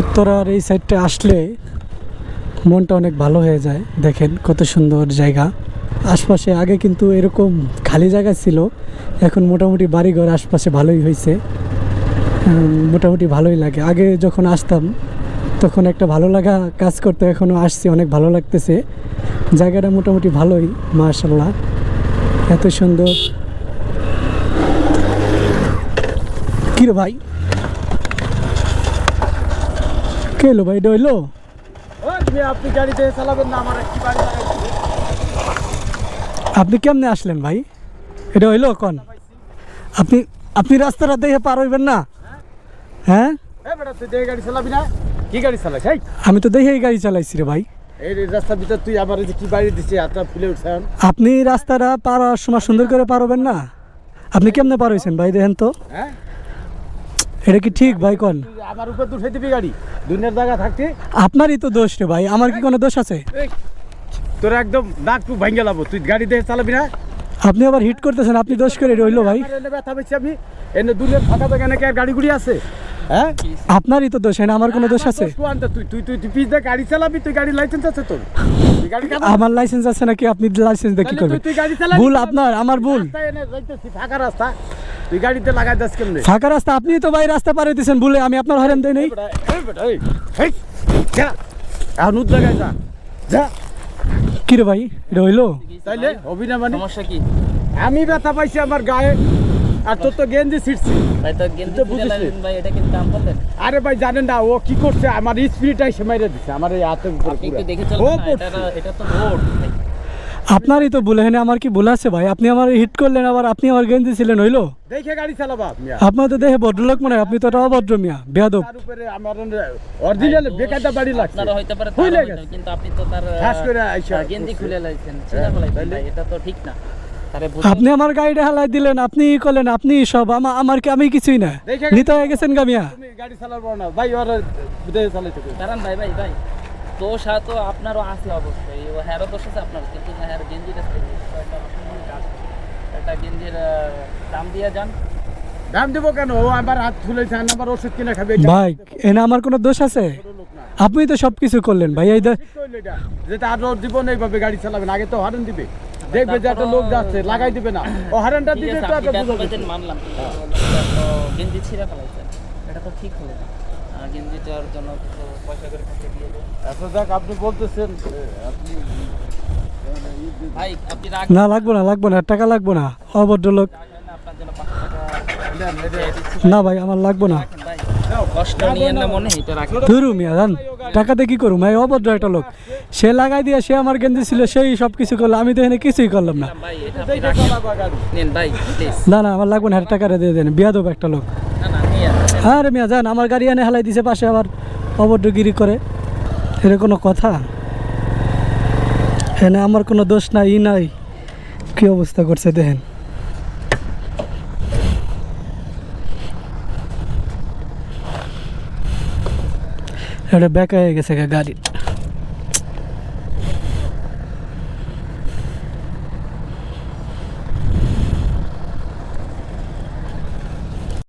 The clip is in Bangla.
উত্তরার এই সাইডটা আসলে মনটা অনেক ভালো হয়ে যায়। দেখেন কত সুন্দর জায়গা। আশপাশে আগে কিন্তু এরকম খালি জায়গা ছিল। এখন মোটামুটি বাড়িঘর আশপাশে ভালোই হয়েছে মোটামুটি ভালোই লাগে। আগে যখন আসতাম, তখন একটা ভালো লাগা কাজ করতে এখনও আসছি, অনেক ভালো লাগতেছে। জায়গাটা মোটামুটি ভালোই মার্শাল্লাহ এত সুন্দর। কিরে ভাই। কে এলো ভাই? এটা হইল? আপনি গাড়িতে চালাবেন না আমার কি বাড়ি আপনি কেমনে আসলেন ভাই? এটা হইল কন? আপনি আপনি রাস্তাটা দেখে পার হইবেন না? হ্যাঁ? দেখে আমি তো দেখেই গাড়ি চালাইছি রে ভাই। রাস্তার ভিতর তুই আমার কি বাড়ি দিছিস ফুলে উঠছে আপনি রাস্তাটা পার হওয়ার সময় সুন্দর করে পারবেন না? আপনি কেমনে পার হয়েছেন ভাই দেখেন তো। হ্যাঁ? এটা কি ঠিক ভাই কন? আমার উপর দুঠে দিবি গাড়ি। দুনিয়ার জায়গা থাকতে। আপনারই তো দোষ রে ভাই আমার কি কোনো দোষ আছে? তোর একদম নাক টু ভাঙ্গে লাবো তুই গাড়ি দেখে চালাবি না? আপনি আবার হিট করতেছেন আপনি দোষ করে হইল ভাই। ব্যথা পেয়েছি আমি এনে দুনিয়ার ফাঁকা জায়গা নাকি আর গাড়ি গুড়ি আছে? হ্যাঁ? আপনারই তো দোষ না আমার কোনো দোষ আছে? তুই তুই তুই তুই দিয়ে গাড়ি চালাবি তুই গাড়ি লাইসেন্স আছে তোর? আমার লাইসেন্স আছে নাকি? আপনি লাইসেন্স দিয়ে কি করবেন? ভুল আপনার আমার ভুল। ফাঁকা রাস্তা। তুই গাড়িতে লাগাই দাস কেমনে? ফাঁকা রাস্তা আপনি তো ভাই রাস্তা পার হইতেছেন ভুলে আমি আপনার হরেন দেই নেই। এখন উঠ লাগাই যা। যা। কি রে ভাই এটা হইল? তাইলে অভিনয় মানে সমস্যা কি? আমি ব্যথা পাইছি আমার গায়ে আর তোর তো গেঞ্জি ছিটছি ভাই তো গেঞ্জি তো বুঝিস ভাই এটা কিন্তু করলেন আরে ভাই জানেন না ও কি করছে? আমার স্পিডটাই সে মাইরে দিচ্ছে আমার এই উপরে ও না এটা এটা তো রোড ভাই। আপনারই তো ভুলে হেনে আমার কি ভুল আছে ভাই? আপনি আমার হিট করলেন আবার আপনি আমার গেঞ্জি ছিলেন হইল? দেখে গাড়ি চালাবা মিয়া আপনার তো দেখে ভদ্রলোক মনে হয় আপনি তো একটা অভদ্র মিয়া বেয়াদব। তার উপরে আমার অরিজিনাল বেকায়দা বাড়ি লাগছে। আপনারা হইতে পারে তার কিন্তু আপনি তো তার ঠাস করে আইসা গেঞ্জি খুলে লাইছেন। হ্যাঁ, ছিঁড়া ফেলাইছেন ভাই এটা তো ঠিক না। তারে আপনি আমার গাড়িটা হালাই দিলেন আপনি করলেন আপনি সব আমার আমার কি আমি কিছুই না? নিতে হয়ে গেছেন গা মিয়া? তুমি গাড়ি চালাবো না। ভাই ওর দেখে চালাইতে কই। কারণ ভাই ভাই ভাই। দোষ তো আপনারও আছে অবশ্যই। ও হ্যারও দোষ আছে আপনার কিন্তু হ্যার গেঞ্জিটা একটা গেঞ্জির দাম দিয়ে যান। দাম দেবো কেন? ও আমার হাত তুলেছে আমার ওষুধ কিনে খাবে। ভাই এনে আমার কোনো দোষ আছে? বড় লোক না। আপনি তো সব কিছু করলেন ভাই এই। যেটা আর ওর জীবন এইভাবে গাড়ি চালাবে না আগে তো হরেন দিবে। দেখবে যে একটা লোক যাচ্ছে লাগাই দিবে না। ও হরেনটা তো একটা মানলাম। গেঞ্জি ছিঁড়া এটা তো ঠিক হলো না। আহ, গেঞ্জিটার জন্য পয়সা করে দিয়ে আচ্ছা যাক আপনি বলতেছেন আপনি ভাই আপনি না লাগবো না লাগবো না টাকা লাগবো না অভদ্রলোক। রাখেন না, ভাই আমার লাগবো না। কষ্ট নিয়ে না মনে এটা রাখেন। ধরু মিয়া জান টাকাতে কি করুম? ভাই অভদ্র একটা লোক। সে লাগাই দিয়ে সে আমার গেঞ্জি ছিল সেই সব কিছু করল আমি তো এখানে কিছুই করলাম না। না না আমার লাগবে না হাজার টাকা দিয়ে দেন। বিয়াদব একটা লোক। না না রে মিয়া, যান, আমার গাড়ি এনে হেলাই দিছে, পাশে আবার অবদ্রগিরি করে। এর কোনো কথা? এনে আমার কোনো দোষ নাই, ই নাই। কি অবস্থা করছে, দেখেন। এটা ব্যাক হয়ে গেছে গাড়ির গাড়ি।